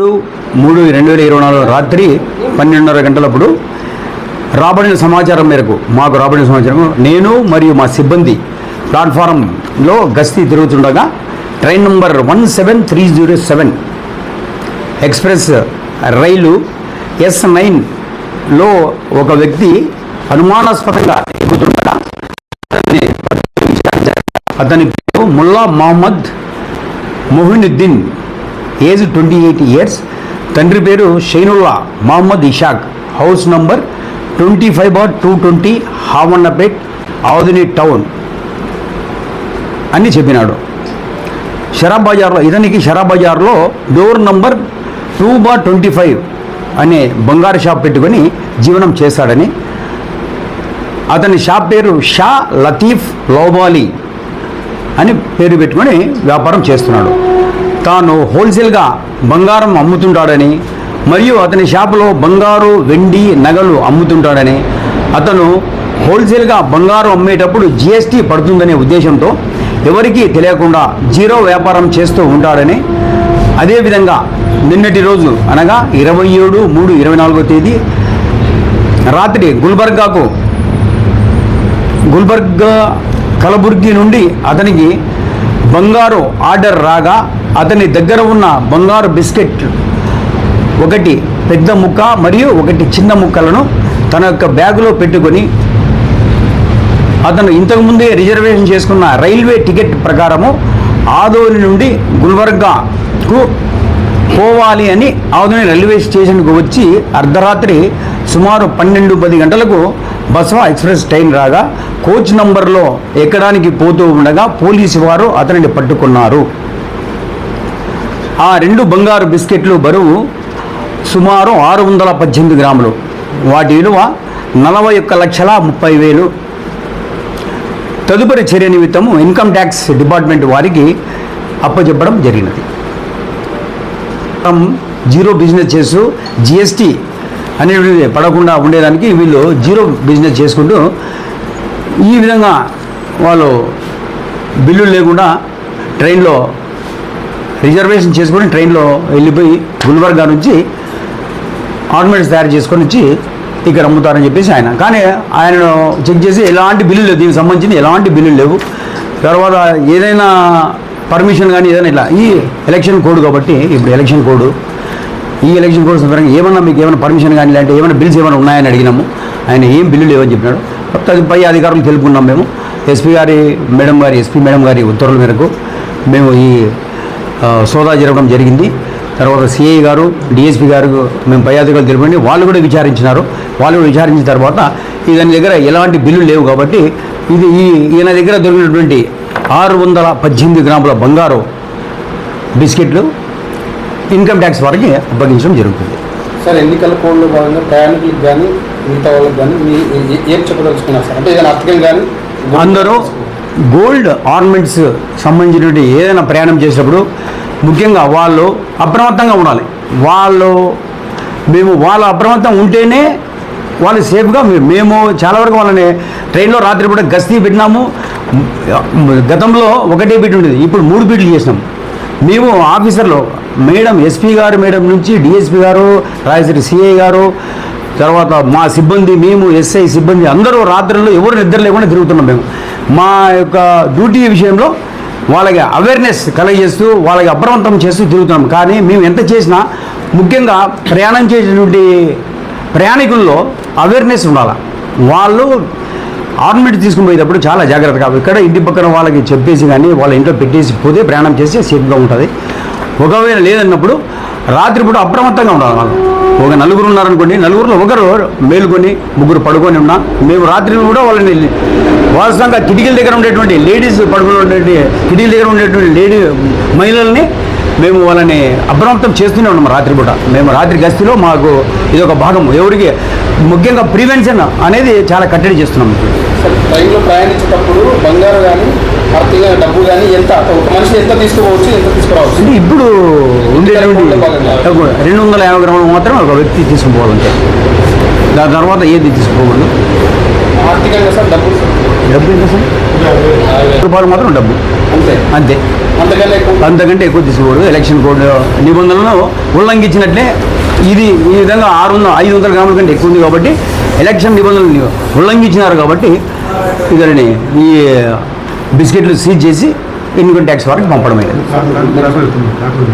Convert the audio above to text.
ఏడు మూడు రెండు వేల ఇరవై నాలుగు రాత్రి పన్నెండున్నర గంటలప్పుడు రాబడిన సమాచారం మేరకు మాకు రాబడిన సమాచారం నేను మరియు మా సిబ్బంది ప్లాట్ఫారంలో గస్తీ తిరుగుతుండగా train number one seven three zero seven express రైలు ఎస్ నైన్లో ఒక వ్యక్తి అనుమానాస్పదంగా ఎక్కుతుండగా అతని పేరు Mulla Mohammed Mohinuddin. Age twenty eight years. తండ్రి పేరు Shainulla Mohammed Ishaq. House number twenty five bar two twenty Havannapet ఆవుదిని town. అని చెప్పినాడు. షరాబ్ బజార్లో ఇతనికి షరాబ్ బజార్లో door number two bar twenty five అనే బంగారు షాప్ పెట్టుకొని జీవనం చేశాడని. అతని షాప్ పేరు షా లతీఫ్ లోబాలి అని పేరు పెట్టుకొని వ్యాపారం చేస్తున్నాడు. తాను హోల్సేల్గా బంగారం అమ్ముతుంటాడని మరియు అతని షాపులో బంగారు వెండి నగలు అమ్ముతుంటాడని అతను హోల్సేల్గా బంగారం అమ్మేటప్పుడు జిఎస్టీ పడుతుందనే ఉద్దేశంతో ఎవరికీ తెలియకుండా జీరో వ్యాపారం చేస్తూ ఉంటాడని అదేవిధంగా నిన్నటి రోజు అనగా ఇరవై ఏడు మూడు ఇరవై నాలుగో తేదీ రాత్రి గుల్బర్గాకు గుల్బర్గా కలబుర్గి నుండి అతనికి బంగారు ఆర్డర్ రాగా అతని దగ్గర ఉన్న బంగారు బిస్కెట్ ఒకటి పెద్ద ముక్క మరియు ఒకటి చిన్న ముక్కలను తన యొక్క బ్యాగులో పెట్టుకొని అతను ఇంతకుముందే రిజర్వేషన్ చేసుకున్న రైల్వే టికెట్ ప్రకారము ఆదోని నుండి గుల్బర్గాకు పోవాలి అని ఆదోని రైల్వే స్టేషన్కు వచ్చి అర్ధరాత్రి సుమారు పన్నెండు పది గంటలకు బస్వా ఎక్స్ప్రెస్ ట్రైన్ రాగా కోచ్ నంబర్లో ఎక్కడానికి పోతూ ఉండగా పోలీసు వారు అతనిని పట్టుకున్నారు. ఆ రెండు బంగారు బిస్కెట్లు బరువు సుమారు ఆరు వందల పద్దెనిమిది గ్రాములు. వాటి విలువ నలభై ఒక్క లక్షల ముప్పై వేలు. తదుపరి చర్య నిమిత్తము ఇన్కమ్ ట్యాక్స్ డిపార్ట్మెంట్ వారికి అప్పచెప్పడం జరిగినది. జీరో బిజినెస్ చేస్తూ జిఎస్టీ అనేవి పడకుండా ఉండేదానికి వీళ్ళు జీరో బిజినెస్ చేసుకుంటూ ఈ విధంగా వాళ్ళు బిల్లులు లేకుండా ట్రైన్లో రిజర్వేషన్ చేసుకొని ట్రైన్లో వెళ్ళిపోయి గుల్బర్గా నుంచి ఆర్నమెంట్స్ తయారు చేసుకొని వచ్చి ఇక్కడ అమ్ముతారని చెప్పేసి ఆయన. కానీ ఆయనను చెక్ చేసి ఎలాంటి బిల్లు లేవు దీనికి సంబంధించిన ఎలాంటి బిల్లులు లేవు. తర్వాత ఏదైనా పర్మిషన్ కానీ ఏదైనా ఇలా ఈ ఎలక్షన్ కోడ్ కాబట్టి ఇప్పుడు ఎలక్షన్ కోడ్ ఈ ఎలక్షన్ కోడ్ పరంగా ఏమన్నా మీకు ఏమైనా పర్మిషన్ కానీ లేదంటే ఏమైనా బిల్స్ ఏమైనా ఉన్నాయని అడిగినాము. ఆయన ఏం బిల్లు లేవని చెప్పినాడు. అది పై అధికారులు తెలుపుకున్నాం మేము. ఎస్పీ గారి మేడం గారి ఎస్పీ మేడం గారి ఉత్తర్వుల మేరకు మేము ఈ సోదా జరగడం జరిగింది. తర్వాత సిఐ గారు డిఎస్పీ గారు మేము పై అధికారులు తెలిపండి వాళ్ళు కూడా విచారించినారు. వాళ్ళు కూడా విచారించిన తర్వాత ఇతని దగ్గర ఎలాంటి బిల్లు లేవు కాబట్టి ఇది ఈ ఈయన దగ్గర దొరికినటువంటి ఆరు వందల పద్దెనిమిది గ్రాముల బంగారు బిస్కెట్లు ఇన్కమ్ ట్యాక్స్ వారికి అప్పగించడం జరుగుతుంది. సార్ ఎన్నికల కోడ్లో భాగంగా ప్రయాణికులకు కానీ మిగతా వాళ్ళకి కానీ మీ ఏ- చెప్పదలుచుకున్నారు సార్? అంటే ఏదైనా అర్థం కానీ అందరూ గోల్డ్ ఆర్నమెంట్స్ సంబంధించినటువంటి ఏదైనా ప్రయాణం చేసేటప్పుడు ముఖ్యంగా వాళ్ళు అప్రమత్తంగా ఉండాలి. వాళ్ళు మేము వాళ్ళు అప్రమత్తం ఉంటేనే వాళ్ళు సేఫ్గా మేము చాలా వరకు వాళ్ళని ట్రైన్లో రాత్రిపూట గస్తీ పెట్టినాము. గతంలో ఒకటే బీట్ ఉండేది. ఇప్పుడు మూడు బీట్లు చేసినాం. మేము ఆఫీసర్లో. మేడం ఎస్పీ గారు మేడం నుంచి డిఎస్పీ గారు రాయసరి సిఐ గారు తర్వాత మా సిబ్బంది మేము ఎస్ఐ సిబ్బంది అందరూ రాత్రుల్లో ఎవరు నిద్ర లేకుండా తిరుగుతున్నాం మేము. మా యొక్క డ్యూటీ విషయంలో వాళ్ళకి అవేర్నెస్ కలగజేస్తూ వాళ్ళకి అప్రమత్తం చేస్తూ తిరుగుతున్నాం. కానీ మేము ఎంత చేసినా ముఖ్యంగా ప్రయాణం చేసేటువంటి ప్రయాణికుల్లో అవేర్నెస్ ఉండాలి. వాళ్ళు ఆర్నమెంట్ తీసుకుని పోయేటప్పుడు చాలా జాగ్రత్తగా ఇక్కడ ఇంటి పక్కన వాళ్ళకి చెప్పేసి కానీ వాళ్ళ ఇంట్లో పెట్టేసి పోతే ప్రయాణం చేస్తే సేఫ్గా ఉంటుంది. ఒకవేళ లేదన్నప్పుడు రాత్రిపూట అప్రమత్తంగా ఉండాలి వాళ్ళు. ఒక నలుగురు ఉన్నారనుకోండి నలుగురులో ఒకరు మేలుకొని ముగ్గురు పడుకొని ఉన్నా మేము రాత్రి కూడా వాళ్ళని వాస్తవంగా కిటికీల దగ్గర ఉండేటువంటి లేడీస్ పడుకుని ఉండేటువంటి కిటికీల దగ్గర ఉండేటువంటి లేడీ మహిళల్ని మేము వాళ్ళని అప్రమత్తం చేస్తూనే ఉన్నాం రాత్రిపూట మేము రాత్రి గస్తీలో మాకు ఇది ఒక భాగం. ఎవరికి ముఖ్యంగా ప్రివెన్షన్ అనేది చాలా కట్టడి చేస్తున్నాం. సార్ ట్రైన్లో ప్రయాణించేటప్పుడు బంగారు కానీ ఆర్థిక డబ్బు కానీ ఎంత? ఒక మనిషి ఎంత తీసుకోవచ్చు ఎంత తీసుకురావచ్చు? అంటే ఇప్పుడు ఉండేటువంటి రెండు వందల యాభై గ్రాములు మాత్రం ఒక వ్యక్తి తీసుకుపోవాలంటే. దాని తర్వాత ఏది తీసుకోకూడదు ఆర్థికంగా సార్ డబ్బు. డబ్బు ఎంత సార్? రూపాయలు మాత్రం డబ్బు. అంతే. అంతకంటే ఎక్కువ తీసుకోకూడదు. ఎలక్షన్ కోడ్ నిబంధనలను ఉల్లంఘించినట్లే ఇది ఈ విధంగా ఆరు వందల ఐదు వందల గ్రాముల కంటే ఎక్కువ ఉంది కాబట్టి ఎలక్షన్ నిబంధనలు ఉల్లంఘించినారు కాబట్టి ఇతని ఈ బిస్కెట్లు సీజ్ చేసి ఇన్కమ్ ట్యాక్స్ వారికి పంపడం డాక్టర్